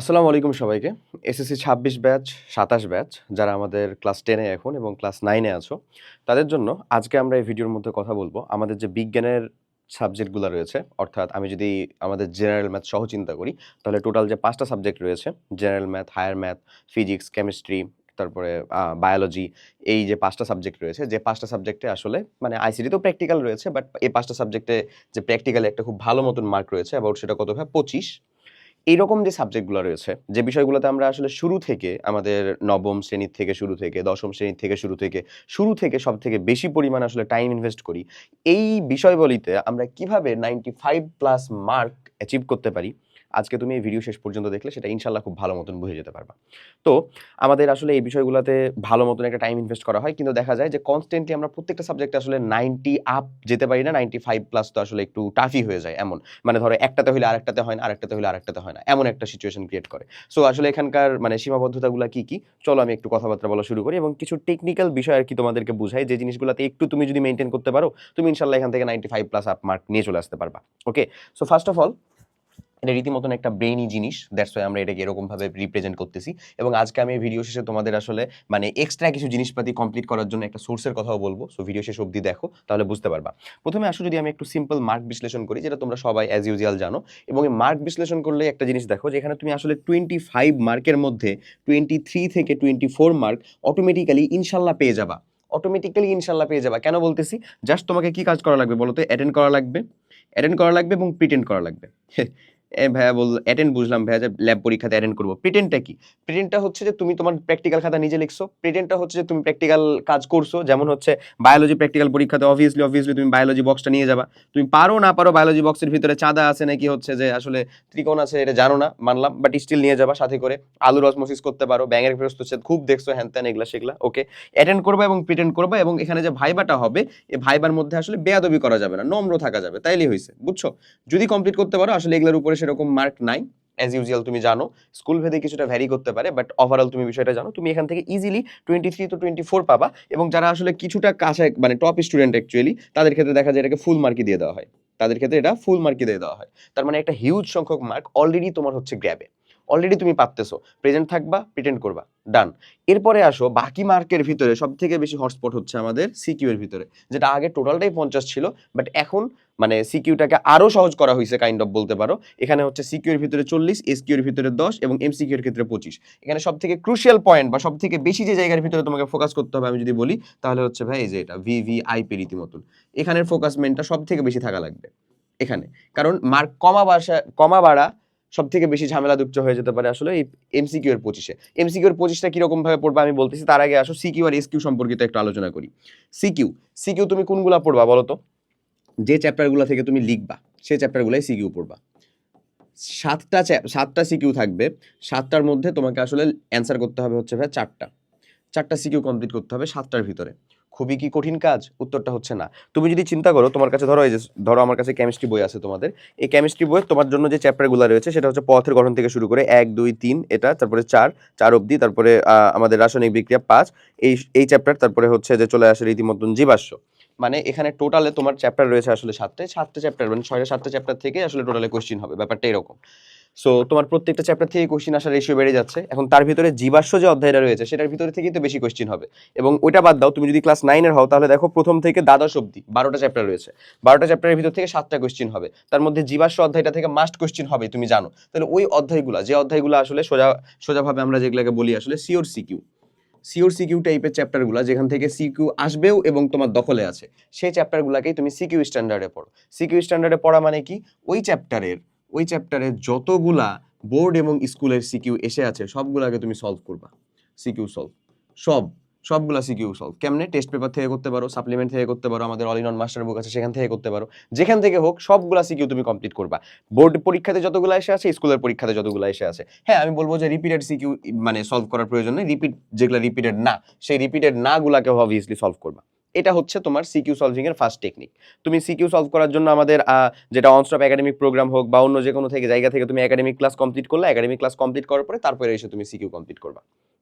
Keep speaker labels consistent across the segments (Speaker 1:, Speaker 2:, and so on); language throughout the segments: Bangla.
Speaker 1: আসসালামু আলাইকুম সবাইকে। এসএসসি ছাব্বিশ ব্যাচ, সাতাশ ব্যাচ, যারা আমাদের ক্লাস টেনে এখন এবং ক্লাস নাইনে আছো, তাদের জন্য আজকে আমরা এই ভিডিওর মধ্যে কথা বলব। আমাদের যে বিজ্ঞানের সাবজেক্টগুলো রয়েছে, অর্থাৎ আমি যদি আমাদের জেনারেল ম্যাথ সহ চিন্তা করি, তাহলে টোটাল যে পাঁচটা সাবজেক্ট রয়েছে, general math, higher math, physics, chemistry, তারপরে বায়োলজি, এই যে পাঁচটা সাবজেক্ট রয়েছে, যে পাঁচটা সাবজেক্টে আসলে মানে আইসিটি তো প্র্যাকটিক্যাল রয়েছে, বাট এই পাঁচটা সাবজেক্টে যে প্র্যাকটিক্যালি একটা খুব ভালো মতন মার্ক রয়েছে, অ্যাবাউট সেটা কত হয়? পঁচিশ। এইরকম যে সাবজেক্টগুলো রয়েছে, যে বিষয়গুলোতে আমরা আসলে শুরু থেকে আমাদের নবম শ্রেণির থেকে শুরু থেকে, দশম শ্রেণির থেকে শুরু থেকে শুরু থেকে সব থেকে বেশি পরিমাণ আসলে টাইম ইনভেস্ট করি, এই বিষয়বলিতে আমরা কীভাবে ninety five plus mark achieve করতে পারি? আজকে তুমি এই ভিডিও শেষ পর্যন্ত দেখলে সেটা ইনশাল্লাহ খুব ভালো মতন বুঝে যেতে পারবা। তো আমাদের আসলে এই বিষয়গুলোতে ভালো মতন একটা টাইম ইনভেস্ট করা হয়। কিন্তু দেখা যায় যে কনস্ট্যান্টলি আমরা প্রত্যেকটা সাবজেক্টে আসলে নাইনটি আপ যেতে পারি না নাইনটি ফাইভ প্লাস তো আসলে একটু টাফই হয়ে যায় এমন। মানে ধরো একটাতে হলে আরেকটাতে হয় না, আরেকটাতে হলে আরেকটাতে হয় না, এমন একটা সিচুয়েশন ক্রিয়েট করে। সো আসলে এখানকার মানে সীমাবদ্ধতাগুলো কি কি? চলো আমি একটু কথাবার্তা বলা শুরু করি এবং কিছু টেকনিক্যাল বিষয় আর কি তোমাদেরকে বুঝাই যে জিনিসগুলোতে একটু তুমি যদি মেনটেন করতে পারো, তুমি ইনশাল্লাহ এখান থেকে ninety five plus up mark নিয়ে চলে আসতে পারবা। Okay so first of all এটা রীতিমতন একটা ব্রেইনি জিনিস দ্যাটস ওয়াই আমরা এটাকে এরকমভাবে রিপ্রেজেন্ট করতেছি। এবং আজকে আমি ভিডিও শেষে তোমাদের আসলে মানে এক্সট্রা কিছু জিনিসপাতি কমপ্লিট করার জন্য একটা সোর্সের কথাও বলব। সো ভিডিও শেষ অবধি দেখো, তাহলে বুঝতে পারবা। প্রথমে আসো যদি আমি একটু সিম্পল মার্ক বিশ্লেষণ করি, যেটা তোমরা সবাই অ্যাজ ইউজুয়াল জানো। এবং এই মার্ক বিশ্লেষণ করলে একটা জিনিস দেখো যে এখানে তুমি আসলে টোয়েন্টি ফাইভ মার্কের মধ্যে টোয়েন্টি থ্রি থেকে টোয়েন্টি ফোর মার্ক অটোমেটিক্যালি ইনশাল্লাহ পেয়ে যাবা। অটোমেটিক্যালি ইনশাল্লাহ পেয়ে যাবা। কেন বলতেছি? জাস্ট তোমাকে কি কাজ করা লাগবে বলো তো? অ্যাটেন্ড করা লাগবে। অ্যাটেন্ড করা লাগবে এবং প্রিটেন্ড করা লাগবে। ভাইয়া বল অ্যাটেন্ড বুঝলাম ভাইয়া যে ল্যাব পরীক্ষাতে অ্যাটেন্ড করব। প্রিটেন্টটা কি? প্রিটেন্টটা হচ্ছে যে তুমি তোমার প্র্যাকটিক্যাল খাতা নিজে লিখছো। প্রিটেন্টটা হচ্ছে যে তুমি প্র্যাকটিক্যাল কাজ করছ, যেমন হচ্ছে বায়োলজি প্র্যাকটিক্যাল পরীক্ষাতে অবভিয়াসলি অবভিয়াসলি তুমি বায়োলজি বক্সটা নিয়ে যাবা। তুমি পারো না পারো বায়োলজি বক্সের ভিতরে চাঁদা আছে নাকি হচ্ছে যে আসলে ত্রিকোণ আছে এটা জানো না, মানলাম বাট স্টিল নিয়ে যাবা সাথে করে। আলুর অসমোসিস করতে পারো, ব্যাঙের প্রস্তুত খুব দেখছ, হ্যান ত্যান, এগুলা সেগুলা ওকে অ্যাটেন্ড করবা এবং প্রিটেন্ড করবা এবং এখানে যে ভাইবাটা হবে এই ভাইবার মধ্যে আসলে বেয়াদবি করা যাবে না, নম্র থাকা যাবে, তাইলেই হয়েছে বুঝছ? যদি কমপ্লিট করতে পারো, আসলে এগুলোর উপরে সেরকম মার্ক নাই অ্যাজ ইউজুয়াল তুমি জানো স্কুল ভেদে কিছুটা ভ্যারি করতে পারে বাট ওভারঅল তুমি বিষয়টা জানো, তুমি এখান থেকে easily twenty three to twenty four পাবা, এবং যারা আসলে কিছুটা কাছে মানে টপ স্টুডেন্ট অ্যাকচুয়ালি তাদের ক্ষেত্রে দেখা যায় এটাকে ফুল মার্কই দিয়ে দেওয়া হয়। তাদের ক্ষেত্রে এটা ফুল মার্কি দিয়ে দেওয়া হয়। তার মানে একটা হিউজ সংখ্যক মার্ক অলরেডি তোমার হচ্ছে গ্র্যাবে অলরেডি তুমি পাচ্তেছো প্রেজেন্ট থাকবা প্রিটেন্ড করবা। ডান এরপরে আসো, বাকি মার্কের ভিতরে সব থেকে বেশি হটস্পট হচ্ছে আমাদের সিকিউ এর ভিতরে। যেটা আগে টোটালটাই পঞ্চাশ ছিল বাট এখন মানে সিকিউটাকে আরও সহজ করা হয়েছে কাইন্ড অফ বলতে পারো। এখানে হচ্ছে সিকিউ এর ভিতরে চল্লিশ এসকিউ এর ভিতরে দশ এবং এমসিকিউ এর ক্ষেত্রে পঁচিশ। এখানে সব থেকে ক্রুশিয়াল পয়েন্ট বা সব থেকে বেশি যে জায়গার ভিতরে তোমাকে ফোকাস করতে হবে আমি যদি বলি, তাহলে হচ্ছে ভাই এই যে এটা ভিভিআইপি রীতিমতন। এখানের ফোকাসমেন্টটা সব থেকে বেশি থাকা লাগবে। এখানে। কারণ মার্ক কমা বাসা, কমা বাড়া সব থেকে বেশি ঝামেলা যুক্ত হয়ে যেতে পারে আসলে এই এমসিকিউ এর পঁচিশে। এমসিকিউ এর পঁচিশটা কীরকম ভাবে পড়বা আমি বলতেছি, তার আগে আসো সিকিউ আর এসকিউ সম্পর্কিত একটু আলোচনা করি। সিকিউ সিকিউ তুমি কোনগুলা পড়বা বলো তো? যে চ্যাপ্টারগুলো থেকে তুমি লিখবা, সেই চ্যাপ্টারগুলাই সিকিউ পড়বা। সাতটা সাতটা সিকিউ থাকবে, সাতটার মধ্যে তোমাকে আসলে অ্যান্সার করতে হবে হচ্ছে ভাই চারটা। চারটা সিকিউ কমপ্লিট করতে হবে সাতটার ভিতরে। খুবই কি কঠিন কাজ? উত্তরটা হচ্ছে না। তুমি যদি চিন্তা করো, তোমার কাছে ধরো এই যে, ধরো আমার কাছে কেমিস্ট্রি বই আছে তোমাদের। এই কেমিস্ট্রি বই তোমার জন্য যে চ্যাপ্টারগুলো রয়েছে, সেটা হচ্ছে পথের গঠন থেকে শুরু করে এক, দুই, তিন, এটা, তারপরে চার চার অবধি, তারপরে আমাদের রাসায়নিক বিক্রিয়া পাঁচ, এই এই চ্যাপ্টার তারপরে হচ্ছে যে চলে আসে রীতিমতন জীবাশ্ম। মানে এখানে টোটালে তোমার চ্যাপ্টার রয়েছে আসলে সাতটায় সাতটা চ্যাপ্টার মানে ছয়টা, সাতটা চ্যাপ্টার থেকে আসলে টোটালে কোশ্চিন হবে, ব্যাপারটা এরকম। সো তোমার প্রত্যেকটা চ্যাপ্টার থেকে কোশ্চিন আসার রেশিও বেড়ে যাচ্ছে। এখন তার ভিতরে জীবাশ্ম যে অধ্যায়টা রয়েছে, সেটার ভিতরে থেকেই তো বেশি কোশ্চিন হবে। এবং ওইটা বাদ দাও, তুমি যদি ক্লাস নাইনের হও, তাহলে দেখো প্রথম থেকে দ্বাদশ অব্দি বারোটা চ্যাপ্টার রয়েছে। বারোটা চ্যাপ্টারের ভিতর থেকে সাতটা কোশ্চিন হবে। তার মধ্যে জীবাশ্ম অধ্যায়টা থেকে মাস্ট কোশ্চিন হবে, তুমি জানো। তাহলে ওই অধ্যায়গুলো, যে অধ্যায়গুলো আসলে সোজা, সোজাভাবে আমরা যেগুলোকে বলি আসলে সিওর সিকিউ সিওর সিকিউ টাইপের চ্যাপ্টারগুলো যেখান থেকে সিকিউ আসবেও এবং তোমার দখলে আছে, সেই চ্যাপ্টারগুলোকেই তুমি সিকিউ স্ট্যান্ডার্ডে পড়ো। সিকিউ স্ট্যান্ডার্ডে পড়া মানে কি? ওই চ্যাপ্টারের ওই চ্যাপ্টারের যতগুলা বোর্ড এবং স্কুলের সিকিউ এসে আছে, সবগুলাকে তুমি সলভ করবা। সিকিউ সলভ সব, সবগুলা সিকিউ সলভ কেমনে? টেস্ট পেপার থেকে করতে পারো সাপ্লিমেন্ট থেকে করতে পারো, আমাদের all in one master book আছে, সেখান থেকে করতে পারো। যেখান থেকে হোক, সবগুলা সিকিউ তুমি কমপ্লিট করবা। বোর্ড পরীক্ষাতে যতগুলো এসে আছে, স্কুলের পরীক্ষাতে যতগুলো এসে আছে। হ্যাঁ আমি বলব যে রিপিটেড সিকিউ মানে সলভ করার প্রয়োজন নেই। রিপিট যেগুলো রিপিটেড না, সেই রিপিটেড না গুলাকে অবভিয়াসলি সলভ করবা। এটা হচ্ছে তোমার সিকিউ সলভিং এর ফার্স্ট টেকনিক তুমি সিকিউ সলভ করার জন্য আমাদের যেটা অনস্টপ একাডেমিক প্রোগ্রাম হোক বা অন্য যে কোনো থেকে, জায়গা থেকে তুমি একাডেমিক ক্লাস কমপ্লিট করলে একাডেমিক ক্লাস কমপ্লিট করার পরে তারপরে এসে তুমি সিকিউ কমপ্লিট করবা।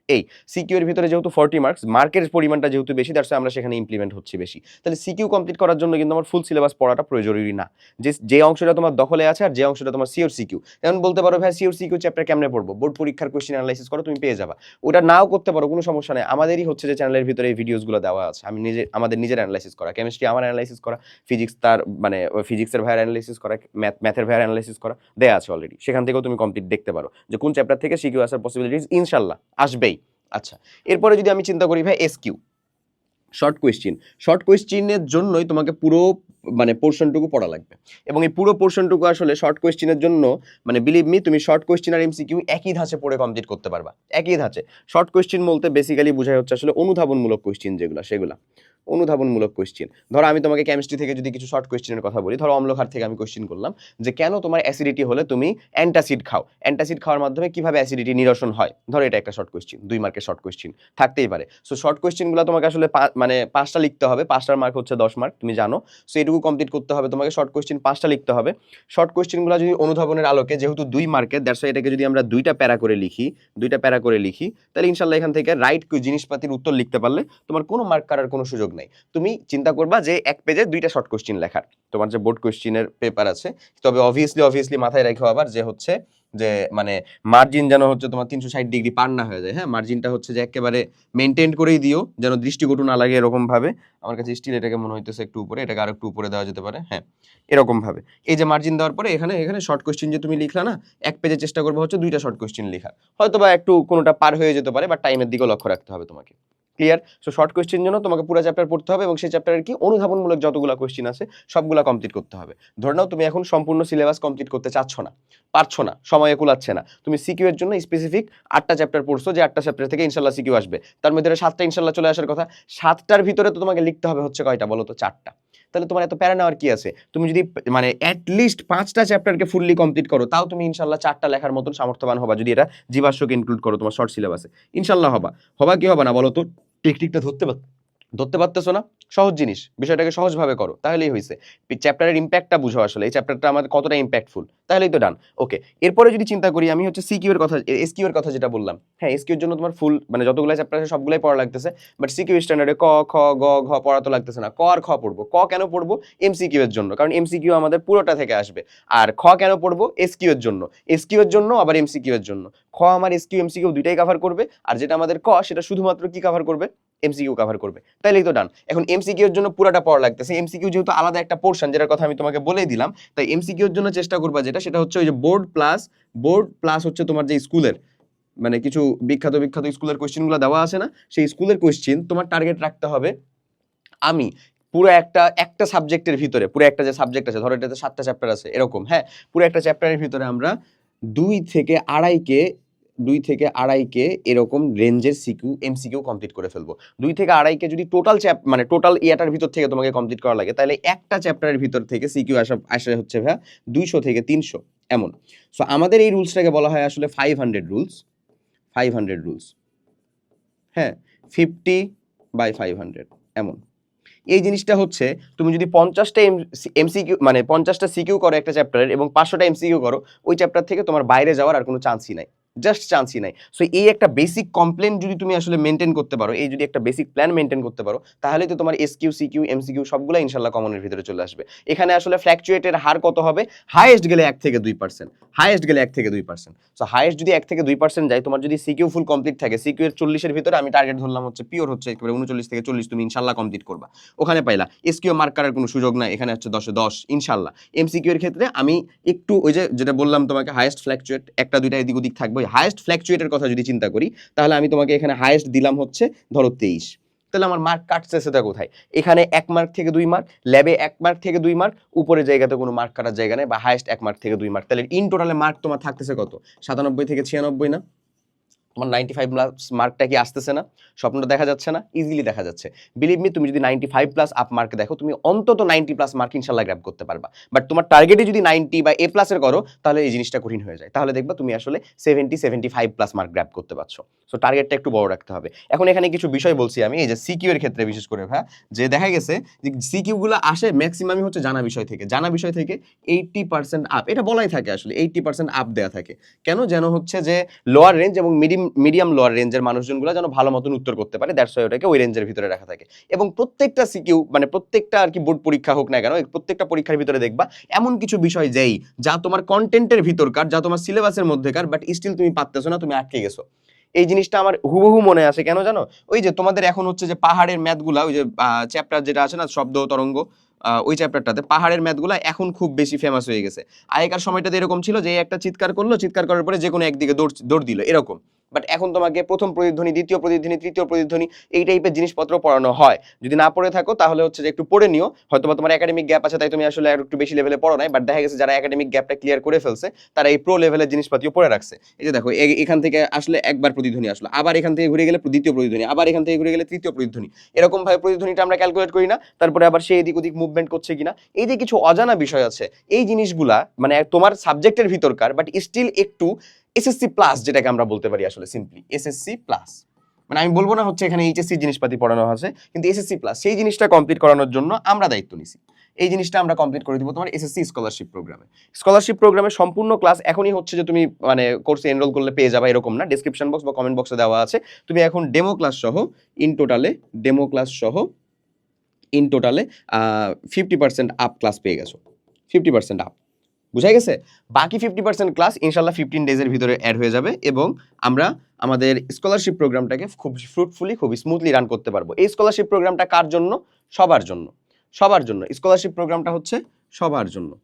Speaker 1: এই সিকিউ এর ভিতরে যেহেতু ফর্টি মার্কস মার্কের পরিমাণটা যেহেতু বেশি দ্যাটস আমরা সেখানে ইমপ্লিমেন্ট হচ্ছে বেশি। তাহলে সিকিউ কমপ্লিট করার জন্য কিন্তু আমার ফুল সিলেবাস পড়াটা প্রয়োজনীয় না। যে যে অংশটা তোমার দখলে আছে আর যে অংশটা তোমার সিওর সিকিউ যেমন বলতে পারো, ভাই সিওর সিকিউ চ্যাপ্টার কেমনে পড়ব? বোর্ড পরীক্ষার কোশ্চেন অ্যানালাইসিস করো, তুমি পেয়ে যাবা। ওটা নাও করতে পারো, কোনো সমস্যা নেই। আমাদেরই হচ্ছে যে চ্যানেলের ভিতরে এই ভিডিওসগুলো দেওয়া আছে। আমি নিজে, আমাদের নিজের অ্যানালাইসিস করা। কেমিস্ট্রি আমার অ্যানালাইসিস করা ফিজিক্স তার মানে ফিজিক্সের ভাইয়ের অ্যানালাইসিস করা ম্যাথ ম্যাথের ভাইয়ের অ্যানালাইসিস করা, দেয়া আছে অলরেডি সেখান থেকেও তুমি কমপ্লিট দেখতে পারো যে কোন চ্যাপ্টার থেকে সিকিউ আসার পসিবিলিটিস ইনশাল্লাহ, আসবেই। আচ্ছা এরপরে যদি আমি চিন্তা করি, ভাই S Q short question short কোয়েশ্চিনের জন্যই তোমাকে পুরো মানে পোর্শনটুকু পড়া লাগবে। এবং এই পুরো পোর্শনটুকু আসলে শর্ট কোয়েশ্চিনের জন্য মানে বিলিভ মি তুমি শর্ট কোয়েশ্চিন আর এমসিকিউ একই ধাঁচে পড়ে কমপ্লিট করতে পারবা। একই ধাঁচে। শর্ট কোয়েশ্চিন বলতে বেসিক্যালি বোঝায় হচ্ছে আসলে অনুধাবনমূলক কোয়েশ্চিন যেগুলো, সেগুলা। অনুধাবনমূলক কোয়েশ্চিন ধরো আমি তোমাকে কেমিস্ট্রি থেকে যদি কিছু শর্ট কোয়েশ্চেনের কথা বলি, ধরো অম্লক্ষার থেকে আমি কোয়েশ্চিন করলাম যে কেন তোমার অ্যাসিডিটি হলে তুমি অ্যান্টাসিড খাও? অ্যান্টাসিড খাওয়ার মাধ্যমে কীভাবে অ্যাসিডিটি নিরসন হয়? ধরো এটা একটা শর্ট কোয়েশ্চিন দুই মার্কের শর্ট কোয়েশ্চিন থাকতেই পারে। সো শর্ট কোয়েশ্চিনগুলো তোমাকে আসলে মানে পাঁচটা লিখতে হবে পাঁচটার মার্ক হচ্ছে দশ মার্ক তুমি জানো। সো এটুকু কমপ্লিট করতে হবে তোমাকে শর্ট কোয়েশ্চিন পাঁচটা লিখতে হবে। শর্ট কোয়েশ্চিনগুলো যদি অনুধাবনের আলোকে, যেহেতু দুই মার্কের দ্যাটস এটাকে যদি আমরা দুইটা প্যারা করে লিখি, দুইটা প্যারা করে লিখি, তাহলে ইনশাল্লাহ এখান থেকে রাইট জিনিসপাতির উত্তর লিখতে পারলে তোমার কোনো মার্ক কাটার কোনো সুযোগ নাই। তুমি চিন্তা করবা যে এক পেজে দুইটা শর্ট কোশ্চিন লেখার। তোমার যে বোর্ড কোশ্চিনের পেপার আছে, তবে অবভিয়াসলি অবভিয়াসলি মাথায় রেখো আবার যে হচ্ছে যে মানে মার্জিন যেন হচ্ছে তোমার তিনশো ষাট ডিগ্রি পার না হয়ে যায় হ্যাঁ? মার্জিনটা হচ্ছে যে একেবারে মেনটেন করেই দিও, যেন দৃষ্টিকটু না লাগে এরকম ভাবে আমার কাছে স্টিল এটাকে মনে হইতেছে একটু উপরে, এটাকে আর একটু উপরে দেওয়া যেতে পারে হ্যাঁ? এরকম ভাবে এই যে মার্জিন দেওয়ার পরে এখানে এখানে শর্ট কোশ্চিন যে তুমি লিখলা না, এক পেজে চেষ্টা করব হচ্ছে দুইটা শর্ট কোশ্চিন লেখার। হয়তো বা একটু কোনোটা পার হয়ে যেতে পারে বা টাইমের দিকেও লক্ষ্য রাখতে হবে তোমাকে। ক্লিয়ার সো শর্ট কোয়েশ্চেন জন্য তোমাকে পুরো চ্যাপ্টার পড়তে হবে এবং সেই চ্যাপ্টারের কি অনুধাবনমূলক যতগুলো কোয়েশ্চেন আছে, সবগুলো কমপ্লিট করতে হবে। ধরে নাও, তুমি এখন সম্পূর্ণ সিলেবাস কমপ্লিট করতে চাচ্ছ না, পারছ না, সময় কুলাচ্ছে না। তুমি সিকিউ এর জন্য স্পেসিফিক আটটা চ্যাপ্টার পড়ছো, যে আটটা চ্যাপ্টার থেকে ইনশাল্লাহ সিকিউ আসবে। তার মধ্যে সাতটা ইনশাল্লাহ চলে আসার কথা। সাতটার ভিতরে তো তোমাকে লিখতে হবে হচ্ছে কয়টা বলো তো? চারটা। তাহলে তোমার এত প্যারা নেওয়ার কি আছে? তুমি যদি মানে অ্যাটলিস্ট পাঁচটা চ্যাপ্টারকে ফুললি কমপ্লিট করো, তাও তুমি ইনশাল্লাহ চারটা লেখার মতন সামর্থ্যবান হবা, যদি এটা জীবাশ্মকে ইনক্লুড করো তোমার শর্ট সিলেবাসে ইনশাল্লাহ হবা। হবা কি হবা না বলো তো? টেকনিকটা ধরতে পার। ধরতে পারতেছো না? সহজ জিনিস। বিষয়টাকে সহজভাবে করো। তাহলেই হয়েছে চ্যাপ্টারের ইম্প্যাক্টটা বুঝো আসলে। এই চ্যাপ্টারটা আমাদের কতটা ইম্প্যাক্টফুল তাহলেই তো ডান ওকে এরপরে যদি চিন্তা করি, আমি হচ্ছে সিকিউ এর কথা এসকিউ এর কথা যেটা বললাম। হ্যাঁ এসকিউ এর জন্য তোমার ফুল মানে যতগুলো চ্যাপ্টার আছে, সবগুলাই পড়া লাগতেছে। বাট সিকিউ স্ট্যান্ডার্ডে ক, খ, গ, ঘ পড়া তো লাগতেছে না। ক আর খ পড়ব। ক কেন পড়ব? এমসিকিউ এর জন্য। কারণ এমসিকিউ আমাদের পুরোটা থেকে আসবে। আর খ কেন পড়ব? এসকিউ এর জন্য। এসকিউ এর জন্য, আবার এমসিকিউ এর জন্য। খ, আমার এসকিউ এমসিকিউ দুইটাই কভার করবে। আর যেটা আমাদের ক, সেটা শুধুমাত্র কি কভার করবে? এমসিকিউ কভার করবে। তাইলেই তো ডান এখন এমসিকিউ এর জন্য পুরোটা পড়া লাগতেছে। এমসিকিউ যেহেতু আলাদা একটা পোর্শন যেটার কথা আমি তোমাকে বলেই দিলাম, তাই এমসিকিউ এর জন্য চেষ্টা করবা যেটা, সেটা হচ্ছে ওই যে বোর্ড প্লাস বোর্ড প্লাস হচ্ছে তোমার যে স্কুলের মানে কিছু বিখ্যাত বিখ্যাত স্কুলের কোশ্চেনগুলো দেওয়া আছে না, সেই স্কুলের কোশ্চেন তোমার টার্গেট রাখতে হবে আমি। পুরো একটা একটা সাবজেক্টের ভিতরে, পুরো একটা যে সাবজেক্ট আছে, ধরো এটাতে সাতটা চ্যাপ্টার আছে, এরকম হ্যাঁ? পুরো একটা চ্যাপ্টারের ভিতরে আমরা দুই থেকে আড়াইকে দুই থেকে আড়াইকে এরকম রেঞ্জের সিকিউ, এমসিকিউ কমপ্লিট করে ফেলব। দুই থেকে আড়াইকে যদি টোটাল চ্যাপ মানে টোটাল ইয়াটার ভিতর থেকে তোমাকে কমপ্লিট করা লাগে, তাহলে একটা চ্যাপ্টারের ভিতর থেকে সিকিউ আসা আসা হচ্ছে ভাইয়া দুইশো থেকে তিনশো, এমন। সো আমাদের এই রুলসটাকে বলা হয় আসলে five hundred rules five hundred rules হ্যাঁ ফিফটি বাই ফাইভ হান্ড্রেড এমন। এই জিনিসটা হচ্ছে, তুমি যদি পঞ্চাশটা এম, এমসিকিউ মানে পঞ্চাশটা সিকিউ করো একটা চ্যাপ্টারের এবং পাঁচশোটা এমসিকিউ করো, ওই চ্যাপ্টার থেকে তোমার বাইরে যাওয়ার আর কোনো চান্সই নাই। জাস্ট চান্সই নাই। সো এই একটা বেসিক কমপ্লেন যদি তুমি আসলে মেনটেন করতে পারো, এই যদি একটা বেসিক প্ল্যান মেনটেন করতে পারো, তাহলে তো তোমার এসকিউ সিকিউ এমসিকিউ সবগুলো ইনশাল্লাহ কমনের ভিতরে চলে আসবে। এখানে আসলে ফ্ল্যাকচুয়েটের হার কত হবে? হাইয়েস্ট গেলে এক থেকে দুই পার্সেন্ট হাইয়েস্ট গেলে এক থেকে দুই পার্সেন্ট সো হাইয়েস্ট যদি এক থেকে দুই পার্সেন্ট যায়, তোমার যদি সিকিউ ফুল কমপ্লিট থাকে সিকিউ এর চল্লিশের ভিতরে আমি টার্গেট ধরলাম হচ্ছে পিওর হচ্ছে একেবারে উনচল্লিশ থেকে চল্লিশ তুমি ইনশাল্লাহ কমপ্লিট করবা। ওখানে পাইলা এসকিউ মার্ক করার কোনো সুযোগ নাই, এখানে হচ্ছে দশে দশ ইনশাল্লাহ এমসিকিউ এর ক্ষেত্রে আমি একটু ওই যে যেটা বললাম তোমাকে হাইয়েস্ট ফ্ল্যাকচুয়েট একটা দুইটা এদিক ওদিক থাকবে হাইয়েস্ট ফ্ল্যাকচুয়েটের কথা যদি চিন্তা করি, তাহলে আমি তোমাকে এখানে হায়েস্ট দিলাম হচ্ছে, ধরো তেইশ। তাহলে আমার মার্ক কাটছে সেটা কোথায়? এখানে এক মার্ক থেকে দুই মার্ক ল্যাবে এক মার্ক থেকে দুই মার্ক উপরের জায়গাতে কোনো মার্ক কাটার জায়গা নেই বা হায়েস্ট এক মার্ক থেকে দুই মার্ক তাহলে ইন টোটালে মার্ক তোমার থাকতেছে কত? সাতানব্বই থেকে ছিয়ানব্বই না? তোমার নাইনটি ফাইভ প্লাস মার্কটা কি আসতেছে না? স্বপ্নটা দেখা যাচ্ছে না ইজিলি দেখা যাচ্ছে। বিলিভ মি তুমি যদি ninety five plus up mark দেখো, তুমি অন্তত নাইনটি প্লাস মার্ক ইনশাল্লাহ গ্র্যাব করতে পারবা। বাট তোমার টার্গেটে যদি নাইনটি বা এ প্লাসের করো, তাহলে এই জিনিসটা কঠিন হয়ে যায়। তাহলে দেখবা তুমি আসলে seventy seventy five plus mark grab করতে পারছ। সো টার্গেটটা একটু বড় রাখতে হবে। এখন এখানে কিছু বিষয় বলছি আমি, এই যে সিকিউ এর ক্ষেত্রে বিশেষ করে ভাই যে দেখা গেছে যে সিকিউগুলো আসে ম্যাক্সিমামই হচ্ছে জানা বিষয় থেকে। জানা বিষয় থেকে এইটটি পার্সেন্ট আপ এটা বলাই থাকে আসলে এইটটি পার্সেন্ট আপ দেওয়া থাকে। কেন? যেন হচ্ছে যে লোয়ার রেঞ্জ এবং মিডিয়াম মিডিয়াম লোয়ার রেঞ্জের মানুষজনগুলো যেন ভালো মতন উত্তর করতে পারে। দ্যাটস ওয়াই ওটাকে ওই রেঞ্জের ভিতরে রাখা থাকে। এবং প্রত্যেকটা সিকিউ মানে প্রত্যেকটা আর কি বোর্ড পরীক্ষা হোক না কেন, প্রত্যেকটা পরীক্ষার ভিতরে দেখবা, এমন কিছু বিষয় যেই, যা তোমার কন্টেন্টের ভিতরকার, যা তোমার সিলেবাসের মধ্যেকার বাট স্টিল তুমি পারতেছো না, তুমি আটকে গেছো। এই জিনিসটা আমার হুবহু মনে আছে কেন জানো? ওই যে তোমাদের এখন হচ্ছে যে পাহাড়ের ম্যাথগুলা, ওই যে চ্যাপ্টার যেটা আছে না, শব্দ, তরঙ্গ ওই চ্যাপ্টারটাতে পাহাড়ের ম্যাথগুলা এখন খুব বেশি ফেমাস হয়ে গেছে। আগেকার সময়টাতে এরকম ছিল যে, একটা চিৎকার করল, চিৎকার করার পরে যে কোনো একদিকে দৌড় দৌড় দিল, এরকম। বাট এখন তোমাকে প্রথম প্রতিধ্বনি, দ্বিতীয় প্রতিধ্বনি, তৃতীয় প্রতিধ্বনি এই টাইপের জিনিসপত্র পড়ানো হয়। যদি না পড়ে থাকো, তাহলে হচ্ছে যে একটু পড়ে নিও। হয়তো তোমার একাডেমিক গ্যাপ আছে, তাই তুমি আসলে আর একটু বেশি লেভেলে পড়ো নাই। বাট দেখা গেছে যারা একাডেমিক গ্যাপটা ক্লিয়ার করে ফেলছে, তারা এই প্রো লেভেলের জিনিসপাতিও পড়ে রাখছে। এই যে দেখো এখান থেকে আসলে একবার প্রতিধ্বনি আসলো। আবার এখান থেকে ঘুরে গেলে দ্বিতীয় প্রতিধ্বনি, আবার এখান থেকে ঘুরে গেলে তৃতীয় প্রতিধ্বনি। এরকম ভাবে প্রতিধ্বনিটা আমরা ক্যালকুলেট করি না, তারপরে আবার সে এদিক ওদিক মুভমেন্ট করছে কিনা। এই যে কিছু অজানা বিষয় আছে, এই জিনিসগুলা মানে তোমার সাবজেক্টের ভিতরকার বাট স্টিল একটু এসএসসি প্লাস যেটাকে আমরা বলতে পারি আসলে সিম্পলি এসএসসি প্লাস মানে আমি বলব না হচ্ছে এখানে এইচএসসি জিনিসপাতি পড়ানো আছে, কিন্তু এসএসসি প্লাস সেই জিনিসটা কমপ্লিট করানোর জন্য আমরা দায়িত্ব নিছি। এই জিনিসটা আমরা কমপ্লিট করে দিব তোমার এসএসসি স্কলারশিপ প্রোগ্রামে স্কলারশিপ প্রোগ্রামে সম্পূর্ণ ক্লাস এখনই হচ্ছে যে তুমি মানে কোর্সে এনরোল করলে পেয়ে যাবে, এরকম না। ডেসক্রিপশন বক্স বা কমেন্ট বক্সে দেওয়া আছে। তুমি এখন ডেমো ক্লাস সহ ইন টোটালে ডেমো ক্লাস সহ ইন টোটালে ফিফটি পার্সেন্ট আপ ক্লাস পেয়ে গেছো। ফিফটি পার্সেন্ট আপ বুঝাই গেছে? বাকি ফিফটি পার্সেন্ট ক্লাস ইনশাল্লাহ ফিফটিন ডেজের ভিতরে অ্যাড হয়ে যাবে এবং আমরা আমাদের স্কলারশিপ প্রোগ্রামটাকে খুব ফ্রুটফুলি খুব স্মুথলি রান করতে পারব। এই স্কলারশিপ প্রোগ্রামটা কার জন্য? সবার জন্য। সবার জন্য। স্কলারশিপ প্রোগ্রামটা হচ্ছে সবার জন্য।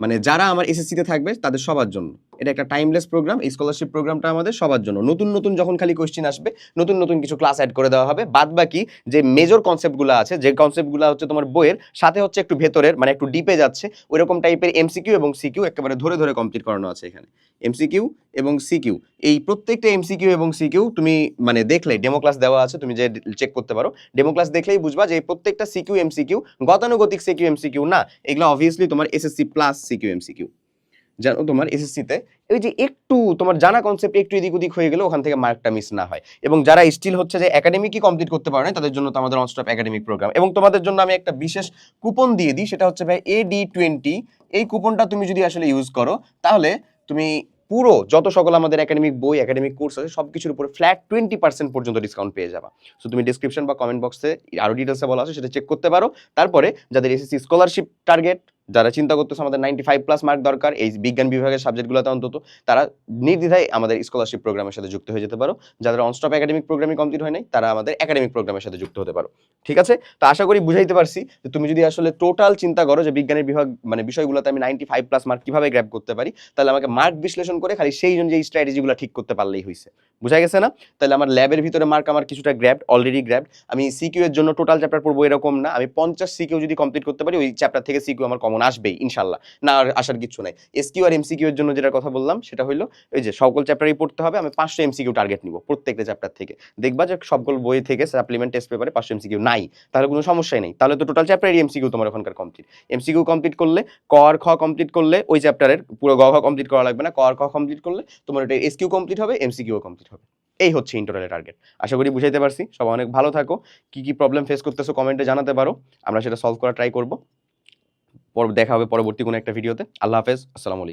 Speaker 1: মানে যারা আমার এসএসসিতে থাকবে, তাদের সবার জন্য। এটা একটা টাইমলেস প্রোগ্রাম এই স্কলারশিপ প্রোগ্রামটা আমাদের সবার জন্য। নতুন নতুন যখন খালি কোয়েশ্চেন আসবে, নতুন নতুন কিছু ক্লাস অ্যাড করে দেওয়া হবে। বাদ বাকি যে মেজর কনসেপ্টগুলো আছে, যে কনসেপ্টগুলো হচ্ছে তোমার বইয়ের, সাথে হচ্ছে একটু ভেতরের মানে একটু ডিপে যাচ্ছে, ওইরকম টাইপের এমসিকিউ এবং সিকিউ একেবারে ধরে ধরে কমপ্লিট করানো আছে এখানে। এমসিকিউ এবং সিকিউ এই প্রত্যেকটা এমসিকিউ এবং সিকিউ তুমি মানে দেখলে ডেমো ক্লাস দেওয়া আছে, তুমি যে চেক করতে পারো। ডেমো ক্লাস দেখলেই বুঝবা যে এই প্রত্যেকটা সিকিউ এমসিকিউ গতানুগতিক সিকিউ এমসিকিউ না, এগুলো অবভিয়াসলি তোমার এসএসসি প্লাস সিকিউ এমসিকিউ জানো তোমার এসএসসিতে ওই যে একটু তোমার জানা কনসেপ্ট একটু এদিক ওদিক হয়ে গেলে ওখান থেকে মার্কটা মিস না হয়। এবং যারা স্টিল হচ্ছে যে একাডেমিকই কমপ্লিট করতে পারে না তাদের জন্য তো আমাদের অনস্টপ একাডেমিক প্রোগ্রাম এবং তোমাদের জন্য আমি একটা বিশেষ কুপন দিয়ে দিই, সেটা হচ্ছে ভাই এডি টোয়েন্টি এই কুপনটা তুমি যদি আসলে ইউজ করো, তাহলে তুমি পুরো যত সকল আমাদের একাডেমিক বই একাডেমিক কোর্স আছে সব কিছুর উপরে ফ্ল্যাট টোয়েন্টি পার্সেন্ট পর্যন্ত ডিসকাউন্ট পেয়ে যাবা। সো তুমি ডিসক্রিপশন বা কমেন্ট বক্সে আরও ডিটেলসে বলা আছে, সেটা চেক করতে পারো। তারপরে যাদের এসএসসি স্কলারশিপ টার্গেট যারা চিন্তা করতেছে আমাদের নাইনটি ফাইভ প্লাস মার্ক দরকার, এই বিজ্ঞান বিভাগের সাবজেক্টগুলোতে অন্তত, তারা নির্দ্বিধায় আমাদের স্কলারশিপ প্রোগ্রামের সাথে যুক্ত হয়ে যেতে পারো। যাদের অনস্টপ একাডেমিক প্রোগ্রামই কমপ্লিট হয় নাই তারা আমাদের একাডেমিক প্রোগ্রামের সাথে যুক্ত হতে পারো। ঠিক আছে? তো আশা করি বুঝাইতে পারছি যে তুমি যদি আসলে টোটাল চিন্তা করো যে বিজ্ঞানের বিভাগ মানে বিষয়গুলোতে আমি নাইনটি ফাইভ প্লাস মার্ক কীভাবে গ্র্যাব করতে পারি, তাহলে আমাকে মার্ক বিশ্লেষণ করে খালি সেই অনুযায়ী স্ট্র্যাটেজিগুলো ঠিক করতে পারলেই হয়েছে বুঝা গেছে না? তাহলে আমার ল্যাবের ভিতরে মার্ক আমার কিছুটা গ্র্যাবড অলরেডি গ্র্যাবড আমি সিকিউ এর জন্য টোটাল চ্যাপ্টার পড়ব এরকম না। আমি পঞ্চাশ সিকিউ যদি কমপ্লিট করতে পারি, ওই চ্যাপ্টার থেকে সিকিউ আমার কমন আসবেই ইনশাল্লাহ না, আর আসার কিছু নাই। এসকিউ আর এমসিকিউ এর জন্য যেটা কথা বললাম, সেটা হলো ওই যে সকল চ্যাপ্টারই পড়তে হবে, আমি পাঁচশো এমসিকিউ টার্গেট নিব প্রত্যেকটা চ্যাপ্টার থেকে। দেখবা যে সকল বই থেকে সাপ্লিমেন্ট টেস্ট পেপারে পাঁচশো এমসিকিউ নাই। তাহলে কোনো সমস্যাই নেই। তাহলে তো টোটাল চ্যাপ্টারই এমসিকিউ তোমার ওখানকার কমপ্লিট এমসিকিউ কমপ্লিট করলে, ক আর খ কমপ্লিট করলে, ওই চ্যাপ্টারের পুরো গ খ কমপ্লিট করা লাগবে না। ক আর খ কমপ্লিট করলে, তোমার এটা এসকিউ কমপ্লিট হবে এমসিকিউ কমপ্লিট হবে। এই হচ্ছে ইন্টারনালের টার্গেট আশা করি বুঝাইতে পারছি। সবাই অনেক ভালো থাকো। কি কি প্রবলেম ফেস করতেছো কমেন্টে জানাতে পারো। আমরা সেটা সলভ করা ট্রাই করব। দেখা হবে পরবর্তী কোনো একটা ভিডিওতে। আল্লাহ হাফেজ আসসালামু